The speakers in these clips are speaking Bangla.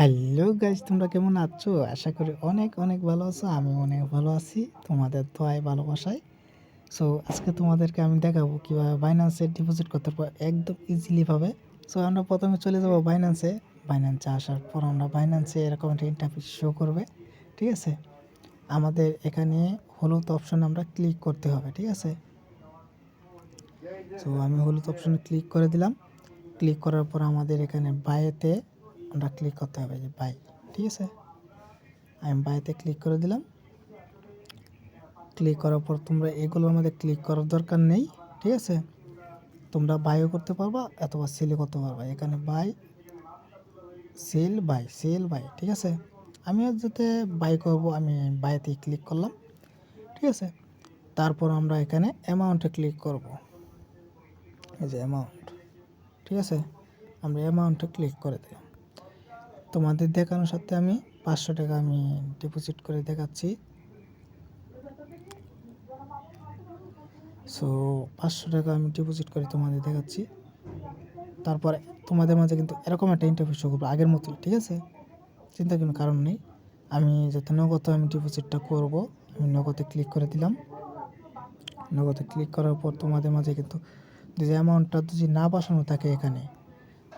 হ্যালো গাইজ তোমরা কেমন আছো? আশা করি অনেক অনেক ভালো আছো। আমি অনেক ভালো আছি, তোমাদের দোয়ায়, ভালোবাসায়। সো আজকে তোমাদেরকে আমি দেখাবো কীভাবে বাইন্যান্সে ডিপোজিট করতে পারো একদম ইজিলি ভাবে। সো আমরা প্রথমে চলে যাব বাইন্যান্সে বাইন্যান্সে আসার পর আমরা বাইন্যান্সে এরকম একটা ইন্টারফেস শো করবে, ঠিক আছে? আমাদের এখানে হলুদ অপশন আমরা ক্লিক করতে হবে, ঠিক আছে? সো আমি হলুদ অপশনে ক্লিক করে দিলাম। ক্লিক করার পর আমাদের এখানে বাইয়েতে আমরা ক্লিক করতে হবে যে বাই ঠিক আছে? আমি বাইতে ক্লিক করে দিলাম। ক্লিক করার পর তোমরা এগুলোর মধ্যে ক্লিক করার দরকার নেই, ঠিক আছে? তোমরা বাইও করতে পারবা অথবা সেলও করতে পারবা। এখানে buy sell buy sell buy ঠিক আছে? আমিও যাতে বাই করব, আমি বাইতে ক্লিক করলাম, ঠিক আছে? তারপর আমরা এখানে অ্যামাউন্টে ক্লিক করব। এই যে অ্যামাউন্ট ঠিক আছে? আমরা অ্যামাউন্টে ক্লিক করে দিলাম। তোমাদের দেখানোর সাথে আমি পাঁচশো টাকা আমি ডিপোজিট করে দেখাচ্ছি। সো পাঁচশো টাকা আমি ডিপোজিট করে তোমাদের দেখাচ্ছি। তারপরে তোমাদের মাঝে কিন্তু এরকম একটা ইন্টারভিউ শো করব আগের মতোই, ঠিক আছে? চিন্তা কোনো কারণ নেই। আমি যাতে নগদ আমি ডিপোজিটটা করব, আমি নগদে ক্লিক করে দিলাম। নগদে ক্লিক করার পর তোমাদের মাঝে কিন্তু যে অ্যামাউন্টটা যদি না বসানো থাকে এখানে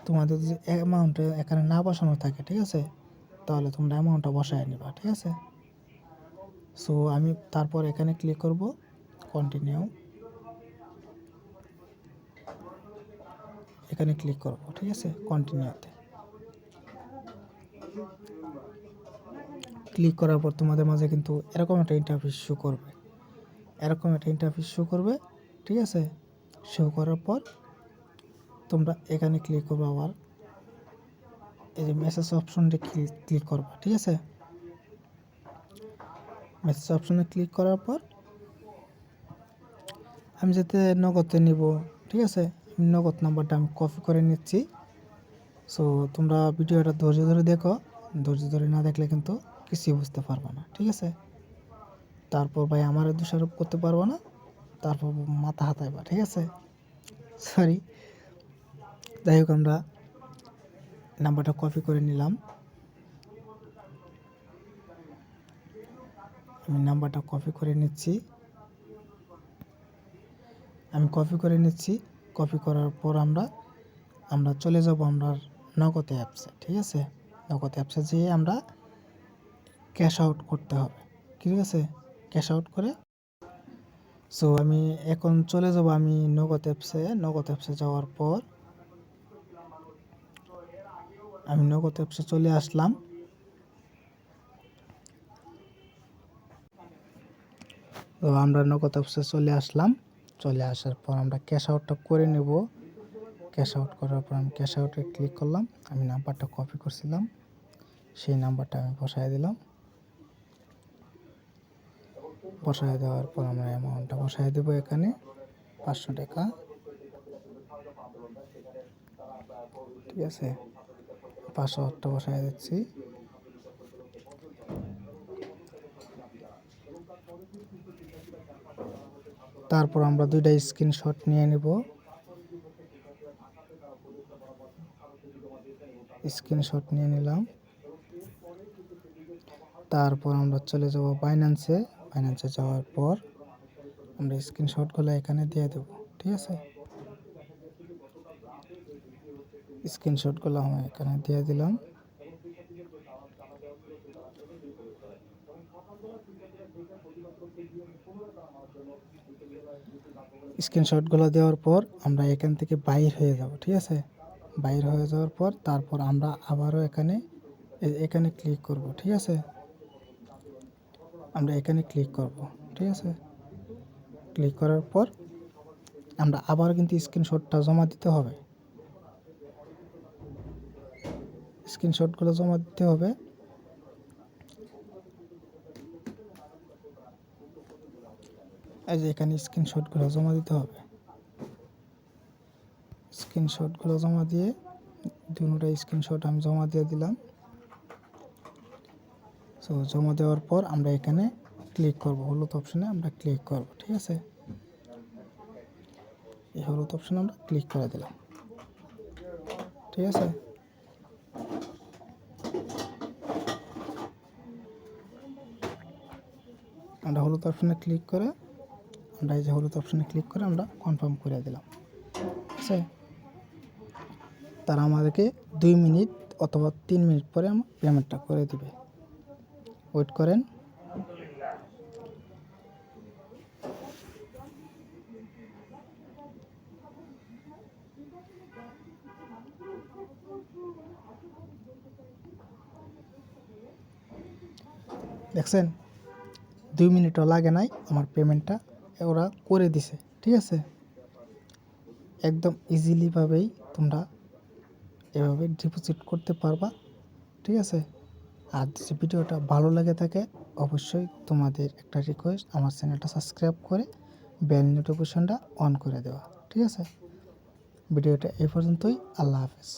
তোমাদের যদি অ্যামাউন্টে এখানে না বসানো থাকে, ঠিক আছে? তাহলে তোমরা অ্যামাউন্টটা বসায় নিবা, ঠিক আছে? সো আমি তারপর এখানে ক্লিক করব কন্টিনিউ এখানে ক্লিক করব, ঠিক আছে? কন্টিনিউতে ক্লিক করার পর তোমাদের মাঝে কিন্তু এরকম একটা ইন্টারফেস শো করবে। এরকম একটা ইন্টারফেস শো করবে, ঠিক আছে? শো করার পর তোমরা এখানে ক্লিক করব আবার। এই যে মেসেজ অপশনটা ক্লিক করবা, ঠিক আছে? মেসেজ অপশনে ক্লিক করার পর আমি যাতে নগদে নিব, ঠিক আছে? নগদ নাম্বারটা আমি কপি করে নিচ্ছি। সো তোমরা ভিডিওটা ধৈর্য ধরে দেখো। ধৈর্য ধরে না দেখলে কিন্তু কিছুই বুঝতে পারব না, ঠিক আছে? তারপর ভাই আমার দোষারোপ করতে পারব না। তারপর মাথা হাতাইবা, ঠিক আছে? সরি যাই হোক, আমরা নাম্বারটা কপি করে নিলাম। আমি নাম্বারটা কপি করে নিচ্ছি। আমি কপি করে নিচ্ছি। কপি করার পর আমরা আমরা চলে যাব আমরা নগদ অ্যাপসে ঠিক আছে? নগদ অ্যাপসে যেয়ে আমরা ক্যাশ আউট করতে হবে, ঠিক আছে? ক্যাশ আউট করে সো আমি এখন চলে যাব আমি নগদ অ্যাপসে নগদ অ্যাপসে যাওয়ার পর আমি নগদ অ্যাপসে চলে আসলাম। তো আমরা নগদ অ্যাপসে চলে আসলাম। চলে আসার পর আমরা ক্যাশ আউটটা করে নেব। ক্যাশ আউট করার পর আমি ক্যাশ আউটে ক্লিক করলাম। আমি নাম্বারটা কপি করছিলাম। সেই নাম্বারটা আমি বসাই দিলাম। বসায় দেওয়ার পর আমরা অ্যামাউন্টটা বসায় দেবো এখানে পাঁচশো টাকা। ঠিক আছে? পাসওয়ার্ডটা বসায় দিচ্ছি। তারপর আমরা দুইটা স্ক্রিনশট নিয়ে নেব। স্ক্রিনশট নিয়ে নিলাম। তারপর আমরা চলে যাব বাইন্যান্সে বাইন্যান্সে যাওয়ার পর আমরা স্ক্রিনশটগুলো এখানে দিয়ে দেব, ঠিক আছে? স্ক্রিনশটগুলো আমি এখানে দিয়ে দিলাম। স্ক্রিনশটগুলো দেওয়ার পর আমরা এখান থেকে বাইর হয়ে যাব, ঠিক আছে? বাইর হয়ে যাওয়ার পর তারপর আমরা আবারও এখানে এখানে ক্লিক করব, ঠিক আছে? আমরা এখানে ক্লিক করব, ঠিক আছে? ক্লিক করার পর আমরা আবার কিন্তু স্ক্রিনশটটা জমা দিতে হবে। স্ক্রিনশটগুলো জমা দিতে হবে। এই যে এখানে স্ক্রিনশটগুলো জমা দিতে হবে। স্ক্রিনশটগুলো জমা দিয়ে দুটা স্ক্রিনশট আমি জমা দিয়ে দিলাম। সো জমা দেওয়ার পর আমরা এখানে ক্লিক করব। হলুদ অপশনে আমরা ক্লিক করব, ঠিক আছে? এই হলুদ অপশনে আমরা ক্লিক করে দিলাম। ঠিক আছে? আমরা হলুদ অপশানে ক্লিক করে, আমরা এই যে হলুদ অপশানে ক্লিক করে আমরা কনফার্ম করে দিলাম। ঠিক আছে তারা আমাদেরকে দুই মিনিট অথবা তিন মিনিট পরে আমার পেমেন্টটা করে দিবে। ওয়েট করেন। দেখছেন? দুই মিনিটও লাগে নাই আমার পেমেন্টটা ওরা করে দিছে, ঠিক আছে? একদম ইজিলিভাবেই তোমরা এভাবে ডিপোজিট করতে পারবা, ঠিক আছে? আর যদি ভিডিওটা ভালো লাগে থাকে, অবশ্যই তোমাদের একটা রিকোয়েস্ট আমার চ্যানেলটা সাবস্ক্রাইব করে বেল নোটিফিকেশনটা অন করে দেওয়া, ঠিক আছে? ভিডিওটা এই পর্যন্তই, আল্লাহ হাফেজ।